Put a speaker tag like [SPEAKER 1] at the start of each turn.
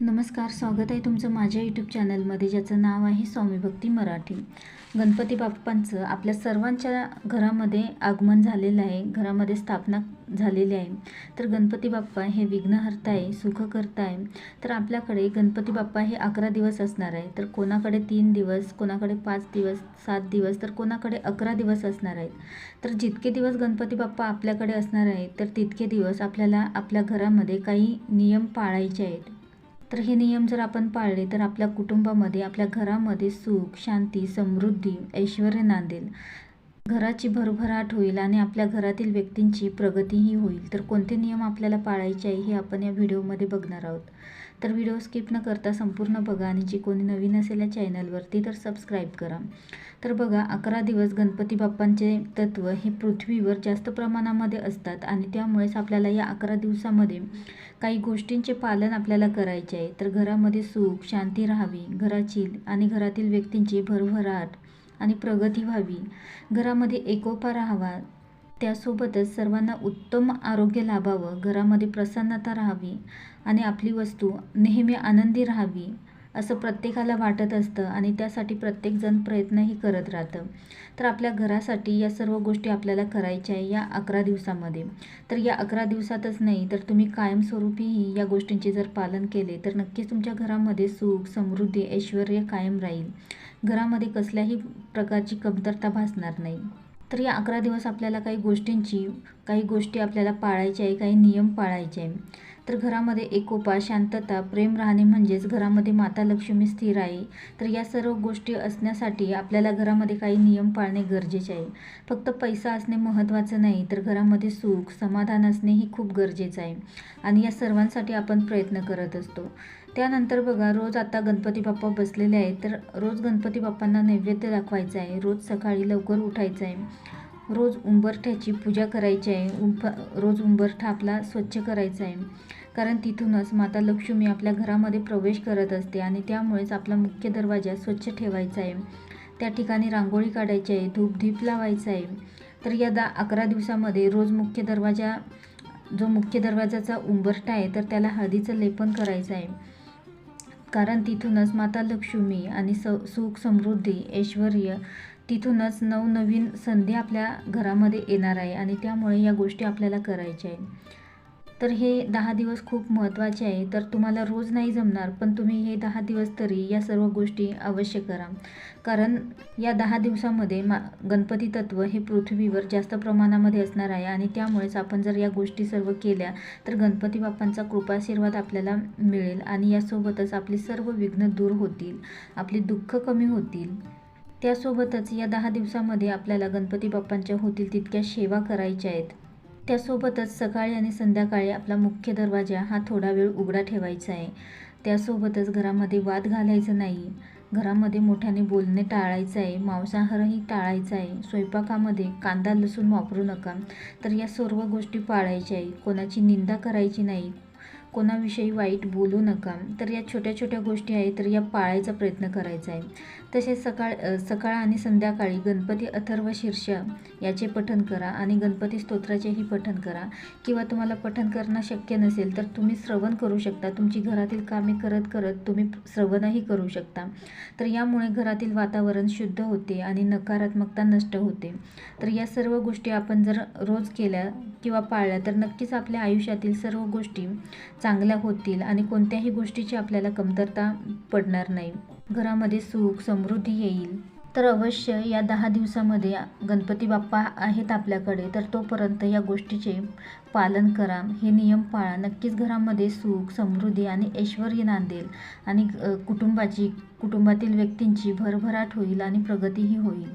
[SPEAKER 1] नमस्कार स्वागत आहे तुमचं माझ्या यूट्यूब चॅनलमध्ये ज्याचं नाव आहे स्वामी भक्ती मराठी. गणपती बाप्पांचं आपल्या सर्वांच्या घरामध्ये आगमन झालेलं आहे घरामध्ये स्थापना झालेली आहे. तर गणपती बाप्पा हे विघ्नहर्ता आहे सुखकर्ता आहे तर आपल्याकडे गणपती बाप्पा हे अकरा दिवस असणार आहे. तर कोणाकडे तीन दिवस कोणाकडे पाच दिवस सात दिवस तर कोणाकडे अकरा दिवस असणार आहेत. तर जितके दिवस गणपती बाप्पा आपल्याकडे असणार आहेत तर तितके दिवस आपल्याला आपल्या घरामध्ये काही नियम पाळायचे आहेत. तर हे नियम जर आपण पाळले तर आपल्या कुटुंबामध्ये आपल्या घरामध्ये सुख शांती समृद्धी ऐश्वर नांदेल. घराची भरभराट होईल आणि आपल्या घरातील व्यक्तींची प्रगतीही होईल. तर कोणते नियम आपल्याला पाळायचे आहे हे आपण या व्हिडिओमध्ये बघणार आहोत. तर व्हिडिओ स्किप न करता संपूर्ण बघा आणि जी कोणी नवीन असेल या चॅनलवरती तर सबस्क्राईब करा. तर बघा अकरा दिवस गणपती बाप्पांचे तत्व हे पृथ्वीवर जास्त प्रमाणामध्ये असतात आणि त्यामुळेच आपल्याला या अकरा दिवसामध्ये काही गोष्टींचे पालन आपल्याला करायचे आहे. तर घरामध्ये सुख शांती राहावी घराची आणि घरातील व्यक्तींची भरभराट आणि प्रगती व्हावी. घरामध्ये एकोपा राहावा त्यासोबतच सर्वांना उत्तम आरोग्य लाभावं घरामध्ये प्रसन्नता राहावी आणि आपली वस्तू नेहमी आनंदी राहावी असं प्रत्येकाला वाटत असतं आणि त्यासाठी प्रत्येकजण प्रयत्नही करत राहतं. तर आपल्या घरासाठी या सर्व गोष्टी आपल्याला करायच्या आहे या अकरा दिवसामध्ये. तर या अकरा दिवसातच नाही तर तुम्ही कायमस्वरूपीही या गोष्टींचे जर पालन केले तर नक्कीच तुमच्या घरामध्ये सुख समृद्धी ऐश्वर कायम राहील. घरामध्ये कसल्याही प्रकारची कमतरता भासणार नाही. तर या अकरा दिवस आपल्याला काही गोष्टींची काही गोष्टी आपल्याला पाळायच्या आहे काही नियम पाळायचे आहे. तर घरामध्ये एकोपा शांतता प्रेम राहणे म्हणजेच घरामध्ये माता लक्ष्मी स्थिर आहे. तर या सर्व गोष्टी असण्यासाठी आपल्याला घरामध्ये काही नियम पाळणे गरजेचे आहे. फक्त पैसा असणे महत्त्वाचं नाही तर घरामध्ये सुख समाधान असणेही खूप गरजेचं आहे. आणि या सर्वांसाठी आपण प्रयत्न करत असतो. त्यानंतर बघा रोज आता गणपती बाप्पा बसलेले आहेत. तर रोज गणपती बाप्पांना नैवेद्य दाखवायचं आहे. रोज सकाळी लवकर उठायचं आहे. रोज उंबरठ्याची पूजा करायची आहे. उंफ रोज उंबरठा आपला स्वच्छ करायचा आहे. कारण तिथूनच माता लक्ष्मी आपल्या घरामध्ये प्रवेश करत असते आणि त्यामुळेच आपला मुख्य दरवाजा स्वच्छ ठेवायचा आहे. त्या ठिकाणी रांगोळी काढायची आहे. धूपधीप लावायचा आहे. तर या दा अकरा दिवसामध्ये रोज मुख्य दरवाजा जो मुख्य दरवाजाचा उंबरठा आहे तर त्याला हळदीचं लेपन करायचं आहे. कारण तिथूनच माता लक्ष्मी आणि स सुख समृद्धी ऐश्वर तिथूनच नवनवीन संधी आपल्या घरामध्ये येणार आहे आणि त्यामुळे या गोष्टी आपल्याला करायच्या आहे तर हे दहा दिवस खूप महत्त्वाचे आहे. तर तुम्हाला रोज नाही जमणार पण तुम्ही हे दहा दिवस तरी या सर्व गोष्टी अवश्य करा. कारण या दहा दिवसामध्ये मा गणपती तत्व हे पृथ्वीवर जास्त प्रमाणामध्ये असणार आहे आणि त्यामुळेच आपण जर या गोष्टी सर्व केल्या तर गणपती बाप्पांचा कृपाशीर्वाद आपल्याला मिळेल आणि यासोबतच आपली सर्व विघ्न दूर होतील आपली दुःख कमी होतील. त्यासोबतच या दहा दिवसामध्ये आपल्याला गणपती बाप्पांच्या होतील तितक्या सेवा करायच्या आहेत. त्यासोबतच सकाळी आणि संध्याकाळी आपला मुख्य दरवाजा हा थोडा वेळ उघडा ठेवायचा आहे. त्यासोबतच घरामध्ये वाद घालायचं नाही. घरामध्ये मोठ्याने बोलणे टाळायचं आहे. मांसाहारही टाळायचा आहे. स्वयंपाकामध्ये कांदा लसूण वापरू नका. तर या सर्व गोष्टी पाळायच्या आहे. कोणाची निंदा करायची नाही. कोणाविषयी वाईट बोलू नका. तर या छोट्या छोट्या गोष्टी आहेत तर या पाळायचा प्रयत्न करायचा आहे. तसेच सकाळ सकाळ आणि संध्याकाळी गणपती अथर्व शीर्ष याचे पठन करा आणि गणपती स्तोत्राचेही पठन करा. किंवा तुम्हाला पठन करणं शक्य नसेल तर तुम्ही श्रवण करू शकता. तुमची घरातील कामे करत करत तुम्ही श्रवणही करू शकता. तर यामुळे घरातील वातावरण शुद्ध होते आणि नकारात्मकता नष्ट होते. तर या सर्व गोष्टी आपण जर रोज केल्या किंवा पाळल्या तर नक्कीच आपल्या आयुष्यातील सर्व गोष्टी चांगल्या होतील आणि कोणत्याही गोष्टीची आपल्याला कमतरता पडणार नाही. घरामध्ये सुख समृद्धी येईल. तर अवश्य या दहा दिवसामध्ये गणपती बाप्पा आहेत आपल्याकडे तर तोपर्यंत या गोष्टीचे पालन करा. हे नियम पाळा. नक्कीच घरामध्ये सुख समृद्धी आणि ऐश्वर नांदेल आणि कुटुंबाची कुटुंबातील व्यक्तींची भरभराट होईल आणि प्रगतीही होईल.